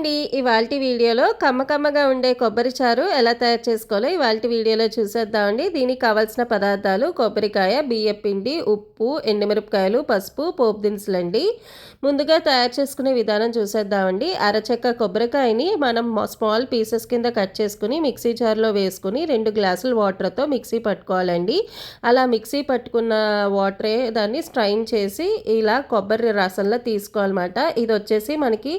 అండి ఇవాళ వీడియోలో కమ్మకమ్మగా ఉండే కొబ్బరి చారు ఎలా తయారు చేసుకోవాలో ఇవాళ వీడియోలో చూసేద్దామండి. దీనికి కావాల్సిన పదార్థాలు కొబ్బరికాయ బియ్య పిండి ఉప్పు ఎండుమిరపకాయలు పసుపు పోపు దినుసులండి. ముందుగా తయారు చేసుకునే విధానం చూసేద్దామండి. అరచెక్క కొబ్బరికాయని మనం స్మాల్ పీసెస్ కింద కట్ చేసుకుని మిక్సీ జార్లో వేసుకుని రెండు గ్లాసులు వాటర్తో మిక్సీ పట్టుకోవాలండి. అలా మిక్సీ పట్టుకున్న వాటరే దాన్ని స్ట్రైన్ చేసి ఇలా కొబ్బరి రసంలో తీసుకోవాలన్నమాట. ఇది వచ్చేసి మనకి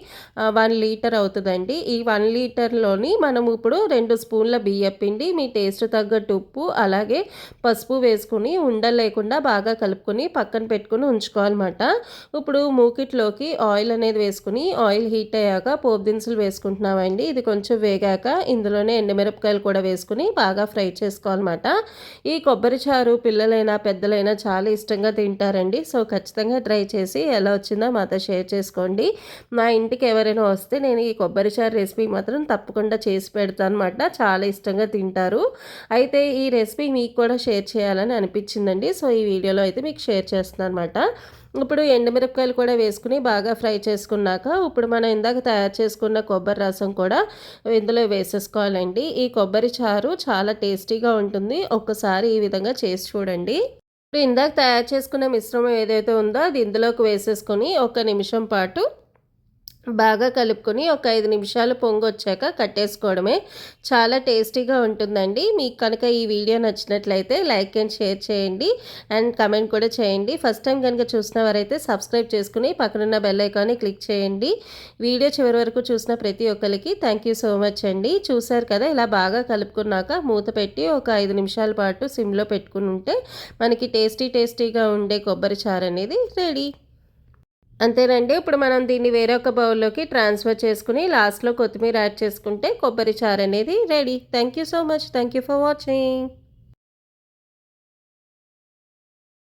వన్ లీటర్ అవుతుందండి. ఈ వన్ లీటర్లోని మనం ఇప్పుడు రెండు స్పూన్ల బియ్యం పిండి మీ టేస్ట్ తగ్గట్టు ఉప్పు అలాగే పసుపు వేసుకుని ఉండలేకుండా బాగా కలుపుకొని పక్కన పెట్టుకుని ఉంచుకోవాలన్నమాట. ఇప్పుడు మూకిట్లోకి ఆయిల్ అనేది వేసుకుని ఆయిల్ హీట్ అయ్యాక పోపు దినుసులు వేసుకుంటున్నామండి. ఇది కొంచెం వేగాక ఇందులోనే ఎండుమిరపకాయలు కూడా వేసుకుని బాగా ఫ్రై చేసుకోవాలన్నమాట. ఈ కొబ్బరి చారు పిల్లలైనా పెద్దలైనా చాలా ఇష్టంగా తింటారండి. సో ఖచ్చితంగా ట్రై చేసి ఎలా వచ్చిందో మాతో షేర్ చేసుకోండి. మా ఇంటికి ఎవరైనా వస్తే నేను ఈ కొబ్బరి చారు రెసిపీ మాత్రం తప్పకుండా చేసి పెడతాను అనమాట చాలా ఇష్టంగా తింటారు. అయితే ఈ రెసిపీ మీకు కూడా షేర్ చేయాలని అనిపించిందండి. సో ఈ వీడియోలో అయితే మీకు షేర్ చేస్తున్నాను అనమాట ఇప్పుడు ఎండుమిరపకాయలు కూడా వేసుకుని బాగా ఫ్రై చేసుకున్నాక ఇప్పుడు మనం ఇందాక తయారు చేసుకున్న కొబ్బరి రసం కూడా ఇందులో వేసేసుకోవాలండి. ఈ కొబ్బరి చారు చాలా టేస్టీగా ఉంటుంది. ఒక్కసారి ఈ విధంగా చేసి చూడండి. ఇప్పుడు ఇందాక తయారు చేసుకున్న మిశ్రమం ఏదైతే ఉందో అది ఇందులోకి వేసేసుకొని ఒక నిమిషం పాటు బాగా కలుపుకొని ఒక ఐదు నిమిషాలు పొంగొచ్చాక కట్టేసుకోవడమే. చాలా టేస్టీగా ఉంటుందండి. మీకు కనుక ఈ వీడియో నచ్చినట్లయితే లైక్ అండ్ షేర్ చేయండి. అండ్ కమెంట్ కూడా చేయండి. ఫస్ట్ టైం కనుక చూసిన వారైతే సబ్స్క్రైబ్ చేసుకుని పక్కనున్న బెల్ ఐకాన్ని క్లిక్ చేయండి. వీడియో చివరి వరకు చూసిన ప్రతి ఒక్కరికి థ్యాంక్ యూ సో మచ్ అండి. చూసారు కదా ఇలా బాగా కలుపుకున్నాక మూత పెట్టి ఒక ఐదు నిమిషాల పాటు సిమ్లో పెట్టుకుని ఉంటే మనకి టేస్టీ టేస్టీగా ఉండే కొబ్బరి చారు అనేది రెడీ. అంతేనండి. ఇప్పుడు మనం దీన్ని వేరొక బౌల్లోకి ట్రాన్స్ఫర్ చేసుకుని లాస్ట్లో కొత్తిమీర యాడ్ చేసుకుంటే కొబ్బరి చారు అనేది ready. Thank you so much. Thank you for watching.